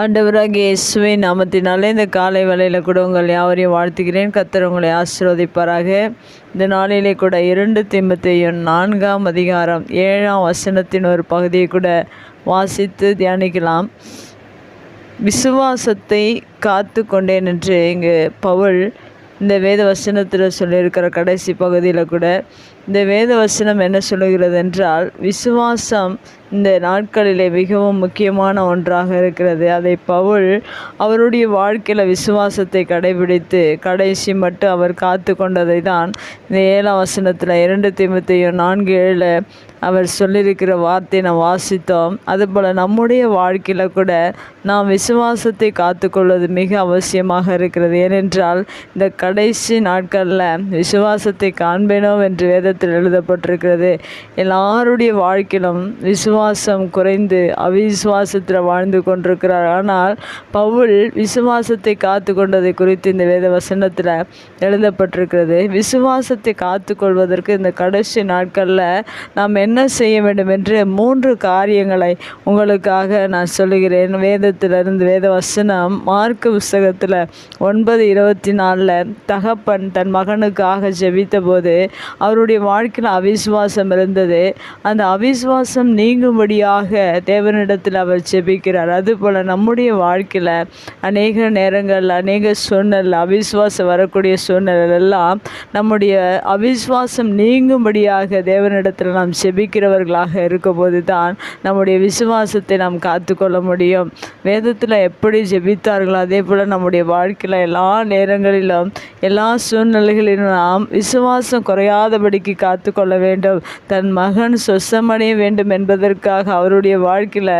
ஆண்டவராக இயேசுவின் நாமத்தினாலே இந்த காலை வேலையில் கூட உங்கள் யாவரையும் வாழ்த்துகிறேன். கத்தர் உங்களை ஆசீர்வதிப்பாராக. இந்த நாளிலே கூட இரண்டு திம்பத்தையும் நான்காம் அதிகாரம் ஏழாம் வசனத்தின் ஒரு பகுதியை கூட வாசித்து தியானிக்கலாம். விசுவாசத்தை காத்து கொண்டேன் என்று இங்கு பவுல் இந்த வேத வசனத்தில் சொல்லியிருக்கிற கடைசி பகுதியில் கூட இந்த வேத வசனம் என்ன சொல்லுகிறது என்றால் விசுவாசம் இந்த நாட்களிலே மிகவும் முக்கியமான ஒன்றாக இருக்கிறது. அதை பவுல் அவருடைய வாழ்க்கையில் விசுவாசத்தை கடைபிடித்து கடைசி மட்டும் அவர் காத்து கொண்டதை தான் இந்த ஏழாம் வசனத்தில் இரண்டு திமுத்தையும் நான்கு ஏழில் அவர் சொல்லியிருக்கிற வார்த்தையை நாம் வாசித்தோம். அதுபோல் நம்முடைய வாழ்க்கையில் கூட நாம் விசுவாசத்தை காத்துக்கொள்வது மிக அவசியமாக இருக்கிறது. ஏனென்றால் இந்த கடைசி நாட்களில் விசுவாசத்தை காண்பேனோம் என்று வேதத்தில் எழுதப்பட்டிருக்கிறது. எல்லாருடைய வாழ்க்கையிலும் விசுவாசம் குறைந்து அவிசுவாசத்தில் வாழ்ந்து கொண்டிருக்கிறார். ஆனால் பவுல் விசுவாசத்தை காத்து கொண்டதை குறித்து இந்த வேத வசனத்தில் எழுதப்பட்டிருக்கிறது. விசுவாசத்தை காத்துக்கொள்வதற்கு இந்த கடைசி நாட்களில் நாம் என்ன என்ன செய்ய வேண்டும் என்று மூன்று காரியங்களை உங்களுக்காக நான் சொல்லுகிறேன். வேதத்திலிருந்து வேத வசனம் மார்க்கு புஸ்தகத்தில் ஒன்பது இருபத்தி நாலில் தகப்பன் தன் மகனுக்காக ஜெபித்த போது அவருடைய வாழ்க்கையில் அவிசுவாசம் இருந்தது. அந்த அவிசுவாசம் நீங்கும்படியாக தேவனிடத்தில் அவர் ஜெபிக்கிறார். அதுபோல் நம்முடைய வாழ்க்கையில் அநேக நேரங்கள் அநேக சூழ்நிலை அவிசுவாசம் வரக்கூடிய சூழ்நிலை எல்லாம் நம்முடைய அவிசுவாசம் நீங்கும்படியாக தேவனிடத்தில் நாம் ஜபிக்கிறவர்களாக இருக்கும்போது தான் நம்முடைய விசுவாசத்தை நாம் காத்துக்கொள்ள முடியும். வேதத்தில் எப்படி ஜெபித்தார்களோ அதே போல் நம்முடைய வாழ்க்கையில் எல்லா நேரங்களிலும் எல்லா சூழ்நிலைகளிலும் நாம் விசுவாசம் குறையாதபடிக்கு காத்துக்கொள்ள வேண்டும். தன் மகன் சொசமடைய வேண்டும் என்பதற்காக அவருடைய வாழ்க்கையில்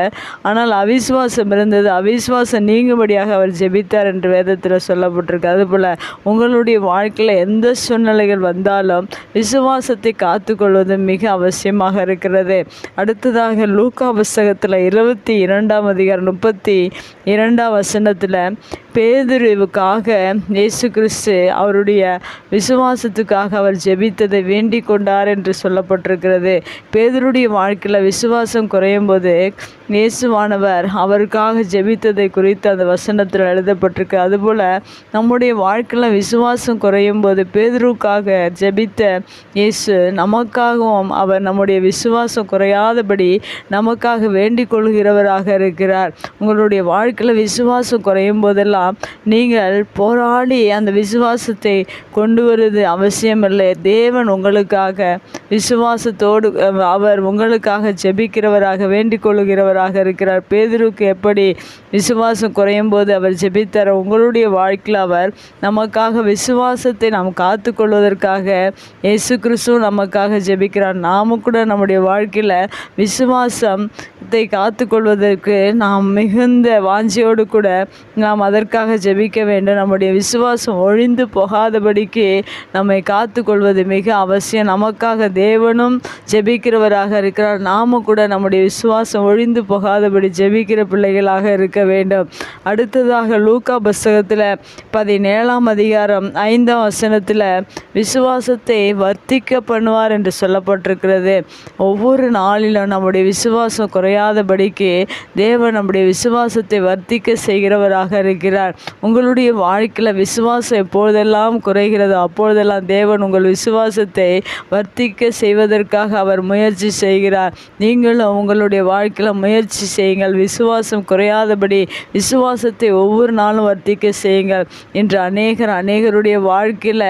ஆனால் அவிசுவாசம் இருந்தது. அவிசுவாசம் நீங்கும்படியாக அவர் ஜெபித்தார் என்று வேதத்தில் சொல்லப்பட்டிருக்கு. அதுபோல் உங்களுடைய வாழ்க்கையில் எந்த சூழ்நிலைகள் வந்தாலும் விசுவாசத்தை காத்துக்கொள்வது மிக அவசியமாக இருக்கிறது. அடுத்ததாக லூக்கா புஸ்தகத்தில் இருபத்தி இரண்டாம் அதிகாரம் முப்பத்தி இரண்டாம் வசனத்தில் பேதுருவுக்காக இயேசு கிறிஸ்து அவருடைய விசுவாசத்துக்காக அவர் ஜெபித்ததை வேண்டிக் கொண்டார் என்று சொல்லப்பட்டிருக்கிறது. பேதருடைய வாழ்க்கையில் விசுவாசம் குறையும் போது இயேசுவானவர் அவருக்காக ஜெபித்ததை குறித்து அந்த வசனத்தில் எழுதப்பட்டிருக்கு. அதுபோல் நம்முடைய வாழ்க்கையில் விசுவாசம் குறையும் போது பேதுருவுக்காக ஜெபித்த இயேசு நமக்காகவும் அவர் நம்முடைய விசுவாசம் குறையாதபடி நமக்காக வேண்டிக் கொள்கிறவராக இருக்கிறார். உங்களுடைய வாழ்க்கையில் விசுவாசம் குறையும் போதெல்லாம் நீங்கள் போராடி அந்த விசுவாசத்தை கொண்டு வருவது அவசியமில்லை. தேவன் உங்களுக்காக விசுவாசத்தோடு அவர் உங்களுக்காக ஜெபிக்கிறவராக வேண்டிக் கொள்கிறவராக இருக்கிறார். பேதருக்கு எப்படி விசுவாசம் குறையும் போது அவர் ஜெபித்தார் உங்களுடைய வாழ்க்கையில் அவர் நமக்காக விசுவாசத்தை நாம் காத்துக்கொள்வதற்காக இயேசு கிறிஸ்துவும் நமக்காக ஜெபிக்கிறார். நாமும் கூட கூட நம்முடைய வாழ்க்கையில் விசுவாசம் விசுவாசத்தை காத்துக்கொள்வதற்கு நாம் மிகுந்த வாஞ்சியோடு கூட நாம் அதற்காக ஜெபிக்க வேண்டும். நம்முடைய விசுவாசம் ஒழிந்து போகாதபடிக்கு நம்மை காத்துக்கொள்வது மிக அவசியம். நமக்காக தேவனும் ஜெபிக்கிறவராக இருக்கிறார். நாமும் கூட நம்முடைய விசுவாசம் ஒழிந்து போகாதபடி ஜெபிக்கிற பிள்ளைகளாக இருக்க வேண்டும். அடுத்ததாக லூக்கா புஸ்தகத்தில் பதினேழாம் அதிகாரம் ஐந்தாம் வசனத்தில் விசுவாசத்தை வர்த்திக்க பண்ணுவார் என்று சொல்லப்பட்டிருக்கிறது. ஒவ்வொரு நாளிலும் நம்முடைய விசுவாசம் குறை குறையாதபடிக்கு தேவன் நம்முடைய விசுவாசத்தை வர்த்திக்க செய்கிறவராக இருக்கிறார். உங்களுடைய வாழ்க்கையில் விசுவாசம் எப்பொழுதெல்லாம் குறைகிறதோ அப்பொழுதெல்லாம் தேவன் உங்கள் விசுவாசத்தை வர்த்திக்க செய்வதற்காக அவர் முயற்சி செய்கிறார். நீங்களும் உங்களுடைய வாழ்க்கையில் முயற்சி செய்யுங்கள். விசுவாசம் குறையாதபடி விசுவாசத்தை ஒவ்வொரு நாளும் வர்த்திக்க செய்யுங்கள் என்று அநேகர் அநேகருடைய வாழ்க்கையில்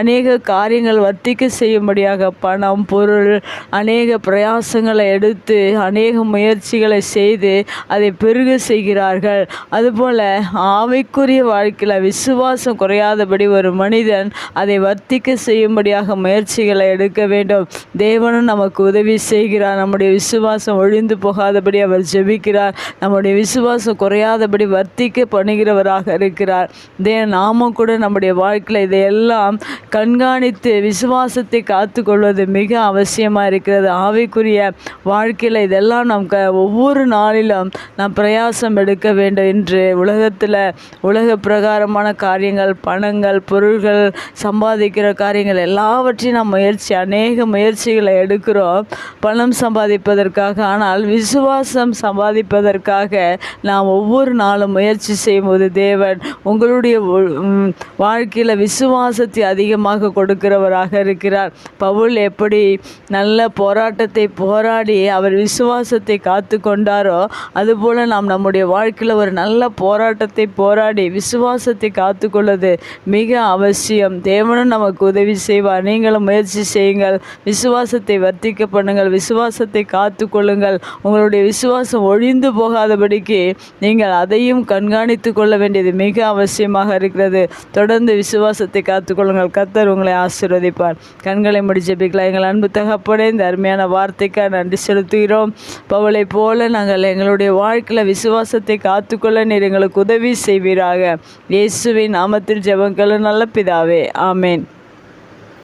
அநேக காரியங்கள் வர்த்திக்க செய்யும்படியாக பணம் பொருள் அநேக பிரயாசங்களை எடுத்து அநேக முயற்சிகளை செய்து அதை பெருக செய்கிறார்கள். அதுபோல் ஆவைக்குரிய வாழ்க்கையில் விசுவாசம் குறையாதபடி ஒரு மனிதன் அதை வர்த்திக்க செய்யும்படியாக முயற்சிகளை எடுக்க வேண்டும். தேவனும் நமக்கு உதவி செய்கிறார். நம்முடைய விசுவாசம் ஒழிந்து போகாதபடி அவர் ஜெபிக்கிறார். நம்முடைய விசுவாசம் குறையாதபடி வர்த்திக்க பண்ணுகிறவராக இருக்கிறார். தே நாமும் கூட நம்முடைய வாழ்க்கையில் இதையெல்லாம் கண்காணித்து விசுவாசத்தை காத்துக்கொள்வது மிக அவசியமாக இருக்கிறது. ஆவிக்குரிய வாழ்க்கையில் இதெல்லாம் நாம் ஒவ்வொரு நாளிலும் நாம் பிரயாசம் எடுக்க வேண்டும் என்று உலகத்தில் உலக பிரகாரமான காரியங்கள் பணங்கள் பொருள்கள் சம்பாதிக்கிற காரியங்கள் எல்லாவற்றையும் நாம் முயற்சி அநேக முயற்சிகளை எடுக்கிறோம். பணம் சம்பாதிப்பதற்காக. ஆனால் விசுவாசம் சம்பாதிப்பதற்காக நாம் ஒவ்வொரு நாளும் முயற்சி செய்யும்போது தேவன் உங்களுடைய வாழ்க்கையில் விசுவாசத்தை அதிகமாக கொடுக்கிறவராக இருக்கிறார். பவுல் எப்படி நல்ல போராட்டத்தை போராடி அவர் விசுவாசத்தை காத்து கொண்டாரோ அதுபோல் நாம் நம்முடைய வாழ்க்கையில் ஒரு நல்ல போராட்டத்தை போராடி விசுவாசத்தை காத்து கொள்வது மிக அவசியம். தேவனும் நமக்கு உதவி செய்வார். நீங்களும் முயற்சி செய்யுங்கள். விசுவாசத்தை வர்த்திக்க பண்ணுங்கள். விசுவாசத்தை காத்து கொள்ளுங்கள் உங்களுடைய விசுவாசம் ஒழிந்து போகாதபடிக்கு நீங்கள் அதையும் கண்காணித்து கொள்ள வேண்டியது மிக அவசியமாக இருக்கிறது. தொடர்ந்து விசுவாசத்தை காத்துக்கொள்ளுங்கள். கத்தர் உங்களை ஆசீர்வதிப்பார். கண்களை முடி எங்கள் அன்பு தகப்படே இந்த அருமையான வார்த்தைக்காக நன்றி செலுத்துகிறோம். பவளை போல நாங்கள் எங்களுடைய வாழ்க்கையில் விசுவாசத்தை காத்துக்கொள்ள நீர் எங்களுக்கு உதவி செய்வீராக. இயேசுவின் நாமத்தில் ஜெபங்களும் நல்ல பிதாவே. ஆமேன்.